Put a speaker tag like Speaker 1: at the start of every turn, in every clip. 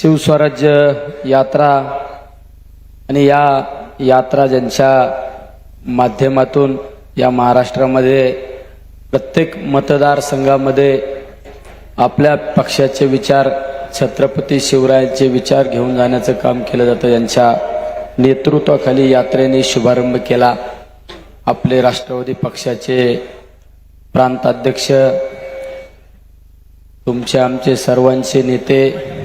Speaker 1: शिवस्वराज्य यात्रा आणि या यात्रा ज्यांच्या माध्यमातून या महाराष्ट्रामध्ये प्रत्येक मतदारसंघामध्ये आपल्या पक्षाचे विचार छत्रपती शिवरायांचे विचार घेऊन जाण्याचं काम केलं जातं. यांच्या नेतृत्वाखाली यात्रेने शुभारंभ केला. आपले राष्ट्रवादी पक्षाचे प्रांताध्यक्ष तुमचे आमचे सर्वांचे नेते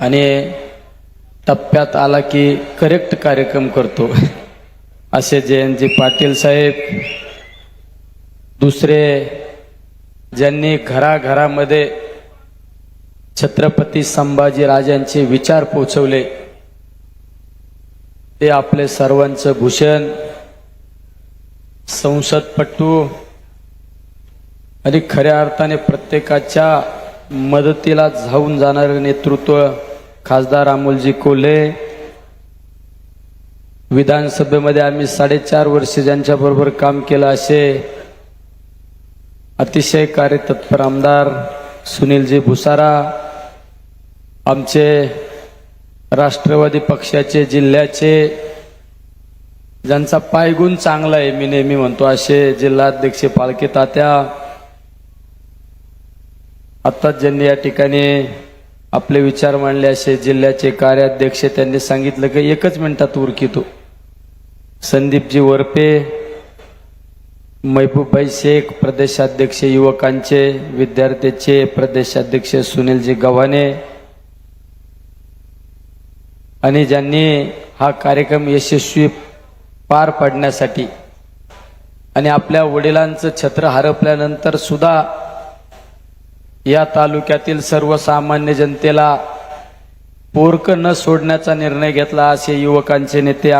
Speaker 1: आणि टप्प्यात आला की करेक्ट कार्यक्रम करतो. असे जयंतजी पाटील साहेब दुसरे ज्यांनी घराघरामध्ये छत्रपती संभाजी राजांचे विचार पोचवले ते आपले सर्वांचं भूषण संसदपटू आणि खऱ्या अर्थाने प्रत्येकाच्या मदतीला धावून जाणारे नेतृत्व खासदार अमोलजी कोल्हे. विधानसभेमध्ये आम्ही साडेचार वर्ष ज्यांच्याबरोबर काम केलं असे अतिशय कार्यतत्पर आमदार सुनीलजी भुसारा आमचे राष्ट्रवादी पक्षाचे जिल्ह्याचे ज्यांचा पायगुण चांगला आहे मी नेहमी म्हणतो असे जिल्हाध्यक्ष पालखी तात्या. आत्ताच ज्यांनी या ठिकाणी आपले विचार मांडले असे जिल्ह्याचे कार्याध्यक्ष त्यांनी सांगितलं की एकच मिनिटात उरकितो. संदीपजी वरपे महबूबभाई शेख प्रदेशाध्यक्ष युवकांचे विद्यार्थ्याचे प्रदेशाध्यक्ष सुनीलजी गव्हाणे आणि ज्यांनी हा कार्यक्रम यशस्वी पार पाडण्यासाठी आणि आपल्या वडिलांचं छत्र हरपल्यानंतर सुद्धा या तालुक्यातील सर्वसामान्य जनतेला पोरक न सोडण्याचा निर्णय घेतला असे युवकांचे नेते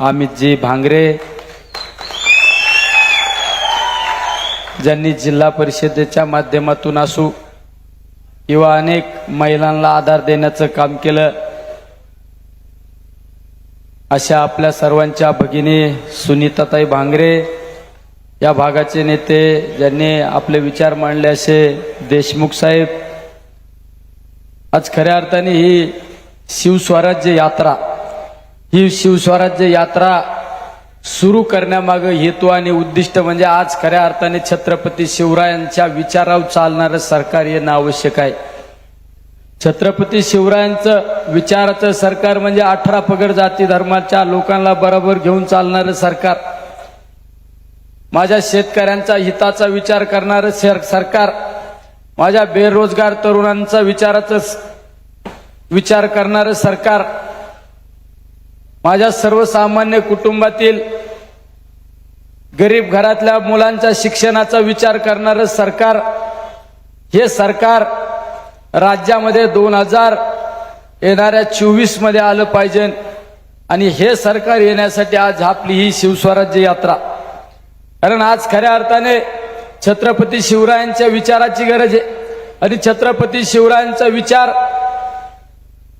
Speaker 1: अमितजी भांगरे ज्यांनी जिल्हा परिषदेच्या माध्यमातून असू किंवा अनेक महिलांना आधार देण्याचं काम केलं अशा आपल्या सर्वांच्या भगिनी सुनीताताई भांगरे या भागाचे नेते ज्यांनी आपले विचार मांडले असे देशमुख साहेब आज खऱ्या अर्थाने ही शिवस्वराज्य यात्रा ही शिवस्वराज्य यात्रा सुरू करण्यामागं हेतू आणि उद्दिष्ट म्हणजे आज खऱ्या अर्थाने छत्रपती शिवरायांच्या विचारावर चालणारं सरकार येणं आवश्यक आहे. छत्रपती शिवरायांचं विचाराचं सरकार म्हणजे अठरा पगड जाती धर्माच्या लोकांना बरोबर घेऊन चालणारं सरकार. माझ्या शेतकऱ्यांचा हिताचा विचार करणारं सर- सरकार माझ्या बेरोजगार तरुणांचा विचाराचं विचार करणारं सरकार माझ्या सर्वसामान्य कुटुंबातील गरीब घरातल्या मुलांच्या शिक्षणाचा विचार करणारं सरकार हे सरकार राज्यामध्ये दोन हजार येणाऱ्या चोवीसमध्ये आलं पाहिजे आणि हे सरकार येण्यासाठी आज आपली ही शिवस्वराज्य यात्रा. कारण आज खऱ्या अर्थाने छत्रपती शिवरायांच्या विचाराची गरज आहे. आणि छत्रपती शिवरायांचा विचार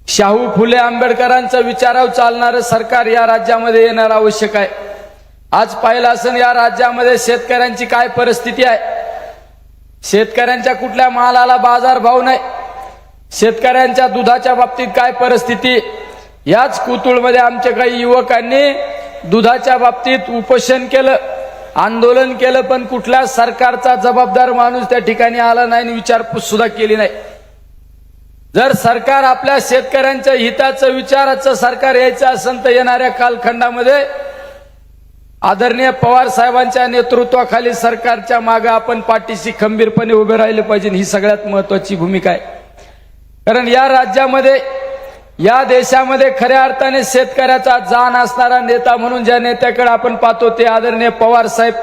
Speaker 1: शाहू फुले आंबेडकरांचा विचारावर चालणारं सरकार या राज्यामध्ये येणार आवश्यक आहे. आज पाहिलं असेल या राज्यामध्ये शेतकऱ्यांची काय परिस्थिती आहे? शेतकऱ्यांच्या कुठल्या मालाला बाजार भाव नाही? शेतकऱ्यांच्या दुधाच्या बाबतीत काय परिस्थिती? याच कुतुळमध्ये आमच्या काही युवकांनी दुधाच्या बाबतीत उपोषण केलं. आंदोलन केलं पण कुठल्या सरकारचा जबाबदार माणूस त्या ठिकाणी आला नाही आणि विचारपूस सुद्धा केली नाही. जर सरकार आपल्या शेतकऱ्यांच्या हिताचं विचाराचं सरकार यायचं असेल तर येणाऱ्या कालखंडामध्ये आदरणीय पवार साहेबांच्या नेतृत्वाखाली सरकारच्या मागे आपण पाठीशी खंबीरपणे उभे राहिले पाहिजे. ही सगळ्यात महत्वाची भूमिका आहे. कारण या राज्यामध्ये या देशामध्ये खऱ्या अर्थाने शेतकऱ्याचा जाण असणारा नेता म्हणून ज्या नेत्याकडे आपण पाहतो ते आदरणीय पवार साहेब.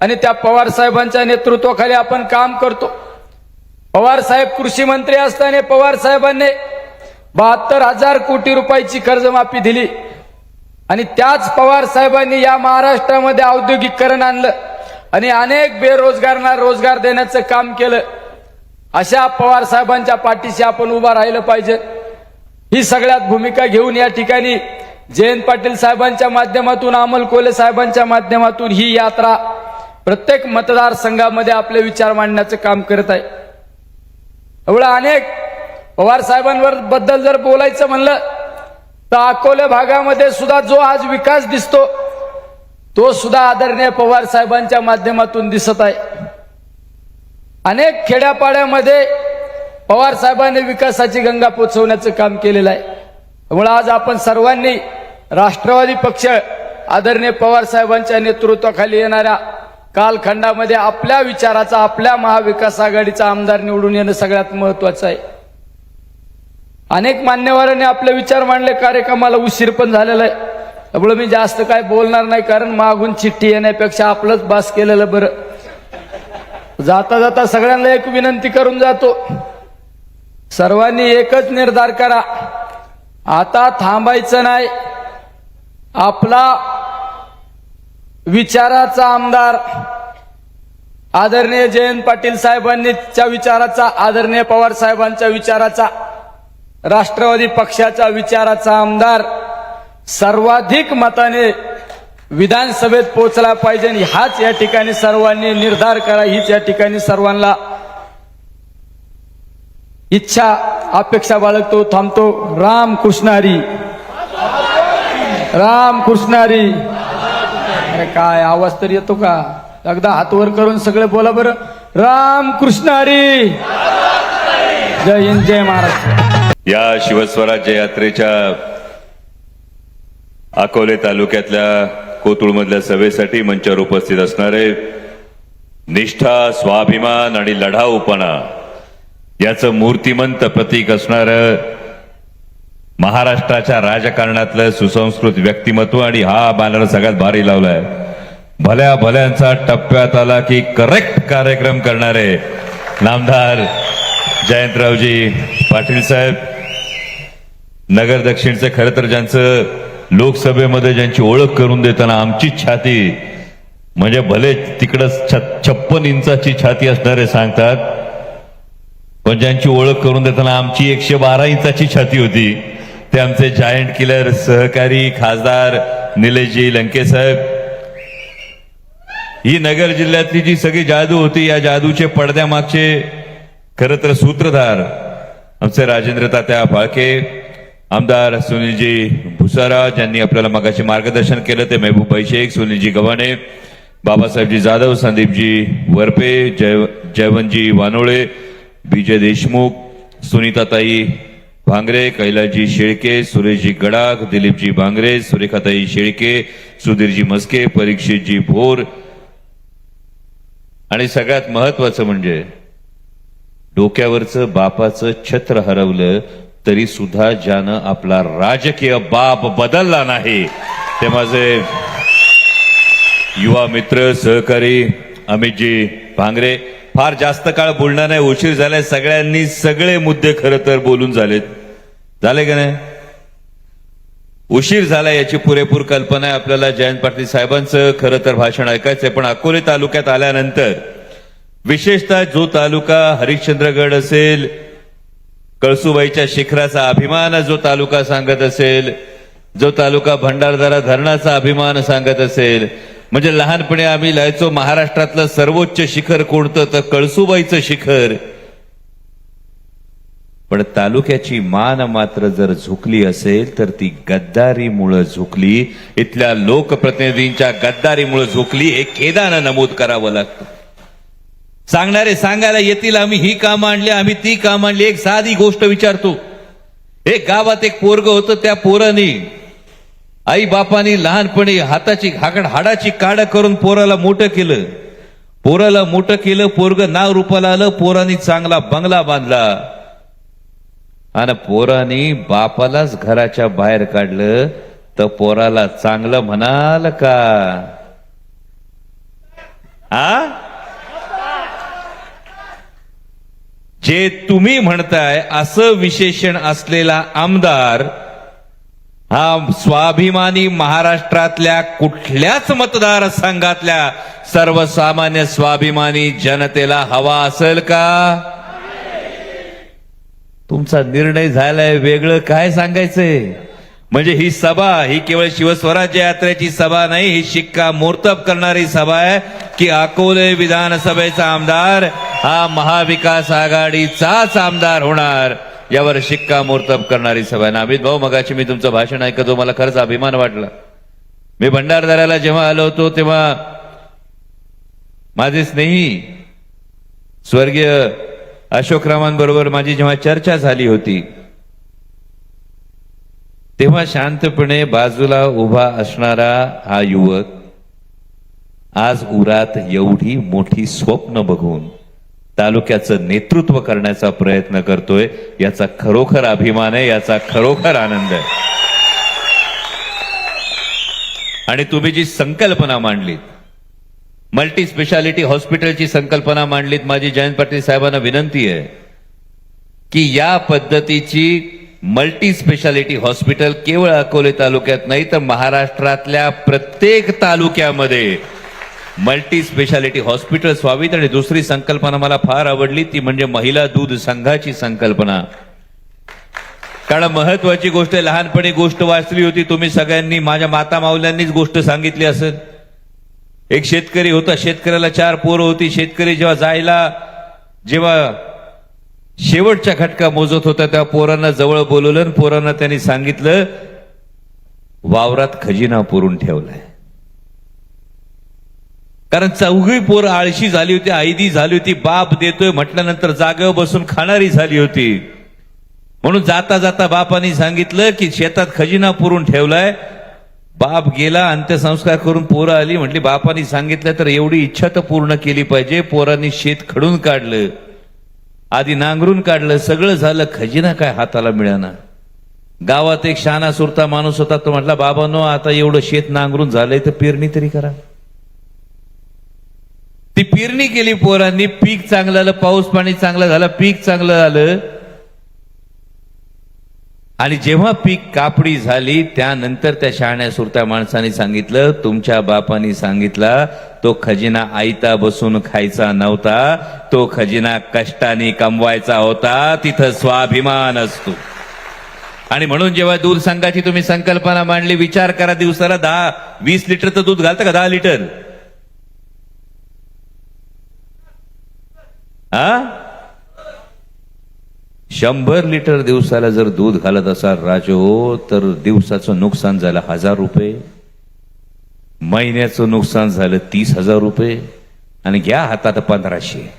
Speaker 1: आणि त्या पवार साहेबांच्या नेतृत्वाखाली आपण काम करतो. पवार साहेब कृषी मंत्री असताना पवार साहेबांनी बहात्तर हजार कोटी रुपयाची कर्जमाफी दिली. आणि त्याच पवार साहेबांनी या महाराष्ट्रामध्ये औद्योगिकरण आणलं. आणि अनेक बेरोजगारांना रोजगार देण्याचं काम केलं. अशा पवार साहेबांच्या पाठीशी आपण उभा राहिलं पाहिजे. ही सगळ्यात भूमिका घेऊन या ठिकाणी जयंत पाटील साहेबांच्या माध्यमातून अमल कोले साहेबांच्या माध्यमातून ही यात्रा प्रत्येक मतदारसंघामध्ये आपले विचार मांडण्याचं काम करत आहे. एवढं अनेक पवार साहेबांवर बद्दल जर बोलायचं म्हणलं तर अकोले भागामध्ये सुद्धा जो आज विकास दिसतो तो सुद्धा आदरणीय पवार साहेबांच्या माध्यमातून दिसत आहे. अनेक खेड्यापाड्यामध्ये पवार साहेबांनी विकासाची गंगा पोचवण्याचं काम केलेलं आहे. त्यामुळे आज आपण सर्वांनी राष्ट्रवादी पक्ष आदरणीय पवार साहेबांच्या नेतृत्वाखाली येणाऱ्या कालखंडामध्ये आपल्या विचाराचा आपल्या महाविकास आघाडीचा आमदार निवडून येणं सगळ्यात महत्वाचं आहे. अनेक मान्यवरांनी आपले विचार मांडले कार्यक्रमाला उशीर पण झालेला आहे. त्यामुळे मी जास्त काय बोलणार नाही कारण मागून चिठ्ठी येण्यापेक्षा आपलंच बास केलेलं बरं. जाता जाता सगळ्यांना एक विनंती करून जातो. सर्वांनी एकच निर्धार करा. आता थांबायचं नाही. आपला विचाराचा आमदार आदरणीय जयंत पाटील साहेबांनीच्या विचाराचा आदरणीय पवार साहेबांच्या विचाराचा राष्ट्रवादी पक्षाच्या विचाराचा आमदार सर्वाधिक मताने विधानसभेत पोहोचला पाहिजे आणि हाच या ठिकाणी सर्वांनी निर्धार करा. हीच या ठिकाणी सर्वांना इच्छा अपेक्षा बाळगतो थांबतो. राम कृष्णारी. राम कृष्णारी. अरे काय आवाज तर येतो का? एकदा हात वर करून सगळे बोला बरं. राम कृष्णारी. जय हिंद जय महाराष्ट्र.
Speaker 2: या शिवस्वराज्य यात्रेच्या अकोले तालुक्यातल्या कोतुळमधल्या सभेसाठी मंचावर उपस्थित असणारे निष्ठा स्वाभिमान आणि लढाऊपणा याचं मूर्तिमंत प्रतीक असणार महाराष्ट्राच्या राजकारणातलं सुसंस्कृत व्यक्तिमत्व आणि हा बॅनर सगळ्यात भारी लावलाय. भल्या भल्यांचा टप्प्यात आला की करेक्ट कार्यक्रम करणारे नामदार जयंतरावजी पाटील साहेब नगर दक्षिणचे खरं तर ज्यांचं लोकसभेमध्ये ज्यांची ओळख करून देताना आमची छाती म्हणजे भले तिकडं छ- छप्पन इंचाची छाती असणारे सांगतात पण ज्यांची ओळख करून देताना आमची एकशे बारा इंचाची छाती होती. ते आमचे जायंट किलर सहकारी खासदार निलेशजी लंकेसाहेब ही नगर जिल्ह्यातली जी सगळी जादू होती या जादूचे पडद्यामागचे खरं तर सूत्रधार आमचे राजेंद्र तात्या फाळके आमदार सुनीलजी भुसारा ज्यांनी आपल्याला मगाशी मार्गदर्शन केलं ते महबूबाई शेख सुनीलजी गव्हाणे बाबासाहेबजी जाधव संदीपजी वरपे जय जयवंतजी वानोळे विजय देशमुख सुनीताताई भांगरे कैलासजी शेळके सुरेशजी गडाख दिलीपजी भांगरे सुरेखाताई शेळके सुधीरजी मस्के परीक्षितजी भोर. आणि सगळ्यात महत्वाचं म्हणजे डोक्यावरचं बापाचं छत्र हरवलं तरी सुद्धा ज्यानं आपला राजकीय बाप बदलला नाही. ते माझे युवा मित्र सहकारी अमितजी भांगरे फार जास्त काळ बोलणार नाही उशीर झालाय. सगळ्यांनी सगळे मुद्दे खरं तर बोलून झालेत. झाले का नाही? उशीर झाला याची पुरेपूर कल्पना आहे आपल्याला जयंत पाटील साहेबांचं. खरं तर भाषण ऐकायचंय पण अकोले तालुक्यात आल्यानंतर विशेषतः जो तालुका हरिश्चंद्रगड असेल कळसुबाईच्या शिखराचा अभिमान जो तालुका सांगत असेल जो तालुका भंडारदारा धरणाचा अभिमान सांगत असेल म्हणजे लहानपणी आम्ही लिहायचो महाराष्ट्रातलं सर्वोच्च शिखर कोणतं? तर कळसुबाईचं शिखर. पण तालुक्याची मान मात्र जर झुकली असेल तर ती गद्दारीमुळं झुकली. इथल्या लोकप्रतिनिधींच्या गद्दारीमुळे झुकली. हे खेदानं नमूद करावं लागतं. सांगणारे सांगायला येतील आम्ही ही काम आणली आम्ही ती काम आणली. एक साधी गोष्ट विचारतो. एक गावात एक पोरग होतं त्या पोराने आई बापानी लहानपणी हाताची हाकड हाडाची काड करून पोराला मोठं केलं. पोराला मोठं केलं पोरग नाव रूपाला आलं पोरानी चांगला बंगला बांधला. आणि पोरानी बापालाच घराच्या बाहेर काढलं तर पोराला चांगलं म्हणाल का? आ? जे तुम्ही म्हणताय असं विशेषण असलेला आमदार हा स्वाभिमानी महाराष्ट्रातल्या कुठल्याच मतदारसंघातल्या सर्वसामान्य स्वाभिमानी जनतेला हवा असेल का? तुमचा निर्णय झालाय वेगळं काय सांगायचंय? म्हणजे ही सभा ही केवळ शिवस्वराज्य यात्रेची सभा नाही ही शिक्का मोर्तब करणारी सभा आहे की अकोले विधानसभेचा आमदार हा महाविकास आघाडीचाच आमदार होणार. यावर शिक्कामोर्तब करणारी सभा ना अमित भाऊ मगाशी मी तुमचं भाषण ऐकतो मला खरंच अभिमान वाटला. मी भंडारदाराला जेव्हा आलो होतो तेव्हा माझे स्नेही स्वर्गीय अशोकरावांबरोबर माझी जेव्हा चर्चा झाली होती तेव्हा शांतपणे बाजूला उभा असणारा हा युवक आज उरात एवढी मोठी स्वप्न बघून तालुक्याचं नेतृत्व करण्याचा प्रयत्न करतोय. याचा खरोखर अभिमान आहे याचा खरोखर आनंद आहे. आणि तुम्ही जी संकल्पना मांडलीत मल्टी स्पेशालिटी हॉस्पिटलची संकल्पना मांडलीत माझी जयंत पाटील साहेबांना विनंती आहे की या पद्धतीची मल्टी स्पेशालिटी हॉस्पिटल केवळ अकोले तालुक्यात नाही तर महाराष्ट्रातल्या प्रत्येक तालुक्यामध्ये मल्टी स्पेशालिटी हॉस्पिटल्स व्हावीत आणि दुसरी संकल्पना मला फार आवडली ती म्हणजे महिला दूध संघाची संकल्पना. कारण महत्वाची गोष्ट लहानपणी गोष्ट वाचली होती तुम्ही सगळ्यांनी माझ्या माता माऊल्यांनीच गोष्ट सांगितली असेल. एक शेतकरी होता शेतकऱ्याला चार पोरं होती शेतकरी जेव्हा जायला जेव्हा शेवटच्या खटका मोजत होता तेव्हा पोरांना जवळ बोलवलं आणि पोरांना त्यांनी सांगितलं वावरात खजिना पुरून ठेवलाय. कारण चौघी पोर आळशी झाली होती आयदी झाली होती बाप देतोय म्हटल्यानंतर जागेवर बसून खाणारी झाली होती. म्हणून जाता जाता बापाने सांगितलं की शेतात खजिना पुरून ठेवलाय. बाप गेला अंत्यसंस्कार करून पोरं आली. म्हटली बापाने सांगितलं तर एवढी इच्छा तर पूर्ण केली पाहिजे. पोरांनी शेत खडून काढलं. आधी नांगरून काढलं. सगळं झालं. खजिना काय हाताला मिळाना. गावात एक शाना सुरता माणूस होता. तो म्हटला बाबांनो आता एवढं शेत नांगरून झालंय तर पेरणी तरी करा. ती पेरणी केली पोरांनी पीक चांगलं आलं पाऊस पाणी चांगलं झालं पीक चांगलं झालं आणि जेव्हा पीक कापडी झाली त्यानंतर त्या शहाण्या सुरत्या माणसाने सांगितलं तुमच्या बापाने सांगितला तो खजिना आयता बसून खायचा नव्हता तो खजिना कष्टाने कमवायचा होता तिथं स्वाभिमान असतो. आणि म्हणून जेव्हा दूध संघाची तुम्ही संकल्पना मांडली विचार करा दिवसाला दहा वीस लिटरचं दूध घालतं का दहा लिटर? हा? शंभर लिटर दिवसाला जर दूध घालत असाल राजो तर दिवसाचं नुकसान झालं हजार रुपये. महिन्याचं नुकसान झालं तीस हजार रुपये. आणि घ्या हातात पंधराशे.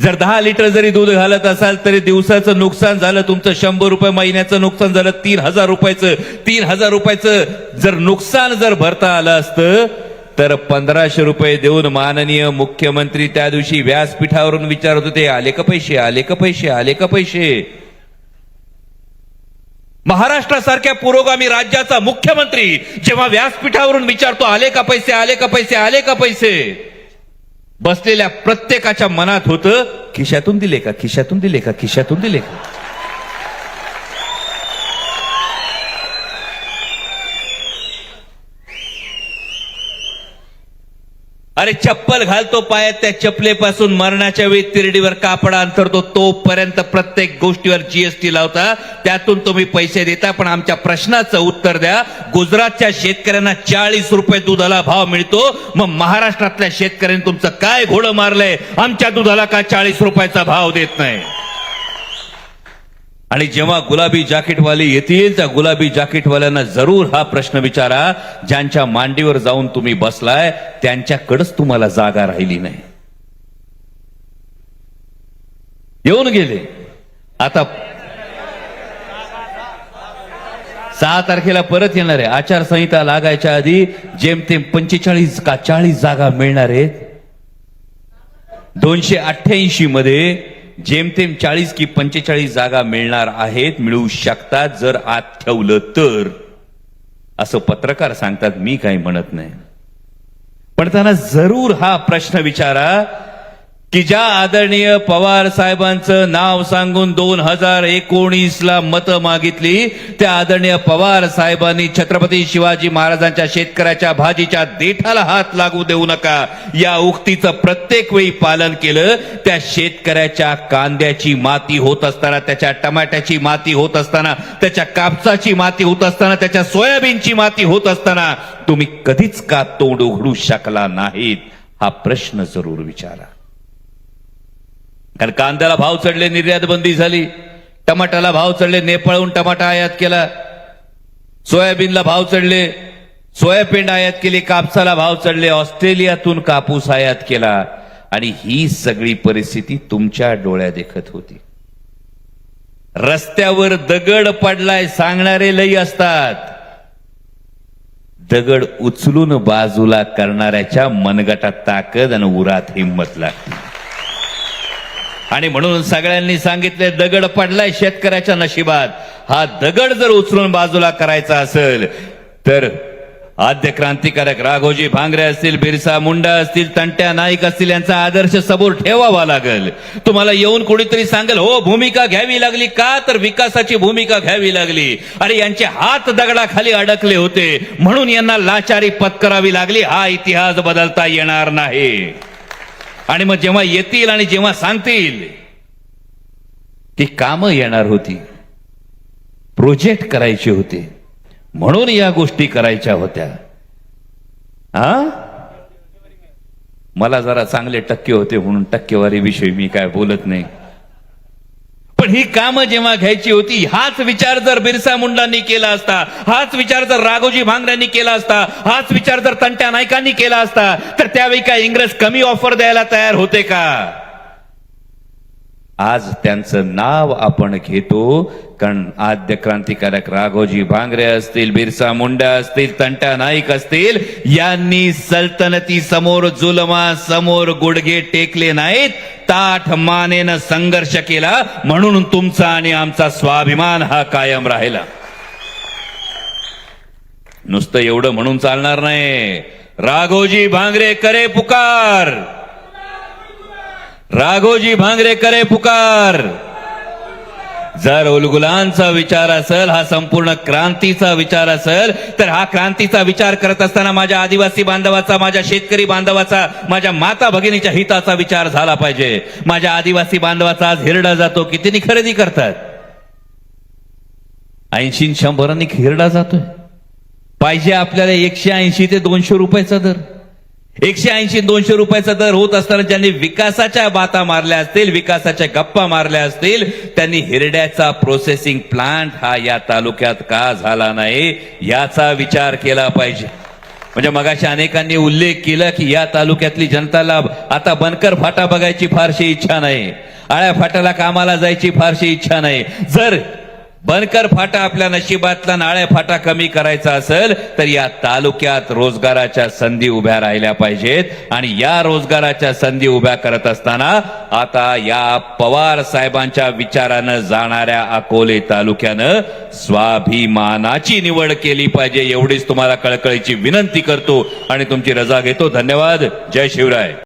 Speaker 2: जर दहा लिटर जरी दूध घालत असाल तरी दिवसाचं नुकसान झालं तुमचं शंभर रुपये महिन्याचं नुकसान झालं तीन हजार रुपयाचं. तीन हजार रुपयाचं जर नुकसान जर भरता आलं असतं तर पंधराशे रुपये देऊन माननीय मुख्यमंत्री त्या दिवशी व्यासपीठावरून विचारत होते आले का पैसे? आले का पैसे? आले का पैसे? महाराष्ट्रासारख्या पुरोगामी राज्याचा मुख्यमंत्री जेव्हा व्यासपीठावरून विचारतो आले का पैसे? आले का पैसे? आले का पैसे? बसलेल्या प्रत्येकाच्या मनात होतं खिशातून दिले का? खिशातून दिले का? खिशातून दिले का? अरे चप्पल घालतो पायात त्या चपलेपासून मरणाच्या वेळी तिरडीवर कापडा अंतरतो तोपर्यंत प्रत्येक गोष्टीवर जीएसटी लावता त्यातून तुम्ही पैसे देता पण आमच्या प्रश्नाचं उत्तर द्या. गुजरातच्या शेतकऱ्यांना चाळीस रुपये दुधाला भाव मिळतो मग महाराष्ट्रातल्या शेतकऱ्यांनी तुमचं काय घोडं मारलंय? आमच्या दुधाला का चाळीस रुपयाचा भाव देत नाही? आणि जेव्हा गुलाबी जाकीटवाले येतील त्या गुलाबी जॅकेटवाल्यांना जरूर हा प्रश्न विचारा ज्यांच्या मांडीवर जाऊन तुम्ही बसलाय त्यांच्याकडेच तुम्हाला जागा राहिली नाही. येऊन गेले. आता सहा तारखेला परत येणार आहे. आचारसंहिता लागायच्या आधी जेमतेम पंचेचाळीस का चाळीस जागा मिळणार आहेत. दोनशे अठ्ठ्याऐंशी मध्ये जेमतेम चाळीस की पंचेचाळीस जागा मिळणार आहेत मिळू शकतात जर आत ठेवलं तर. असं पत्रकार सांगतात मी काही म्हणत नाही. पण त्यांना जरूर हा प्रश्न विचारा की ज्या आदरणीय पवार साहेबांचं नाव सांगून दोन हजार एकोणीस ला मतं मागितली त्या आदरणीय पवार साहेबांनी छत्रपती शिवाजी महाराजांच्या शेतकऱ्याच्या भाजीच्या देठाला हात लागू देऊ नका. या उक्तीचं प्रत्येक वेळी पालन केलं त्या शेतकऱ्याच्या कांद्याची माती होत असताना त्याच्या टमाट्याची माती होत असताना त्याच्या कापसाची माती होत असताना त्याच्या सोयाबीनची माती होत असताना तुम्ही कधीच का तोंड उघडू शकला नाहीत? हा प्रश्न जरूर विचारा. कारण कांद्याला भाव चढले निर्यात बंदी झाली. टमाटाला भाव चढले नेपाळहून टमाटा आयात केला. सोयाबीनला भाव चढले सोयाबीन आयात केली कापसाला भाव चढले ऑस्ट्रेलियातून कापूस आयात केला. आणि ही सगळी परिस्थिती तुमच्या डोळ्या देखत होती. रस्त्यावर दगड पडलाय सांगणारे लई असतात. दगड उचलून बाजूला करणाऱ्याच्या मनगटात ताकद आणि उरात हिंमत लागते. आणि म्हणून सगळ्यांनी सांगितले दगड पडलाय शेतकऱ्याच्या नशिबात. हा दगड जर उचलून बाजूला करायचा असेल तर आद्य क्रांतिकारक राघोजी भांगरे असतील बिरसा मुंडा असतील तंट्या नाईक असतील यांचा आदर्श समोर ठेवावा लागेल. तुम्हाला येऊन कोणीतरी सांगेल हो भूमिका घ्यावी लागली का? तर विकासाची भूमिका घ्यावी लागली. अरे यांचे हात दगडाखाली अडकले होते. म्हणून यांना लाचारी पत्करावी लागली. हा इतिहास बदलता येणार नाही. आणि मग जेव्हा येतील आणि जेव्हा सांगतील ती कामं येणार होती. प्रोजेक्ट करायचे होते. म्हणून या गोष्टी करायच्या होत्या. हा मला जरा चांगले टक्के होते म्हणून टक्केवारी विषयी मी काय बोलत नाही. पण ही कामं जेव्हा घ्यायची होती हाच विचार जर बिरसा मुंडांनी केला असता हाच विचार जर राघोजी भांगड्यांनी केला असता हाच विचार जर तंट्या नायकांनी केला असता तर त्यावेळी काय इंग्रज कमी ऑफर द्यायला तयार होते का? आज त्यांचं नाव आपण घेतो कारण आद्य क्रांतिकारक राघोजी भांगरे असतील बिरसा मुंडा असतील तंटा नाईक असतील यांनी सल्तनती समोर जुलमा समोर गुडघे टेकले नाहीत ताठ मानेनं संघर्ष केला म्हणून तुमचा आणि आमचा स्वाभिमान हा कायम राहिला. नुसतं एवढं म्हणून चालणार नाही. राघोजी भांगरे करे पुकार! राघोजी भांगरे करे पुकार. जर उलगुलांचा विचार असेल हा संपूर्ण क्रांतीचा विचार असेल तर हा क्रांतीचा विचार करत असताना माझ्या आदिवासी बांधवाचा माझ्या शेतकरी बांधवाचा माझ्या माता भगिनीच्या हिताचा विचार झाला पाहिजे. माझ्या आदिवासी बांधवाचा आज हिरडा जातो कितीनी खरेदी करतात? ऐंशी शंभरांनी हिरडा जातोय. पाहिजे आपल्याला एकशे ऐंशी ते दोनशे रुपयाचा दर. एकशे ऐंशी दोनशे रुपयाचा दर होत असताना ज्यांनी विकासाच्या बाता मारल्या असतील विकासाच्या गप्पा मारल्या असतील त्यांनी हिरड्याचा प्रोसेसिंग प्लांट हा या तालुक्यात का झाला नाही याचा विचार केला पाहिजे. म्हणजे मगाशी अनेकांनी उल्लेख केला की या तालुक्यातली जनताला आता बनकर फाटा बघायची फारशी इच्छा नाही. आळ्या फाट्याला कामाला जायची फारशी इच्छा नाही. जर बनकर फाटा आपल्या नशिबातला नाळ्या फाटा कमी करायचा असेल तर या तालुक्यात रोजगाराच्या संधी उभ्या राहिल्या पाहिजेत. आणि या रोजगाराच्या संधी उभ्या करत असताना आता या पवार साहेबांच्या विचारानं जाणाऱ्या अकोले तालुक्यानं स्वाभिमानाची निवड केली पाहिजे. एवढीच तुम्हाला कळकळीची विनंती करतो आणि तुमची रजा घेतो. धन्यवाद. जय शिवराय.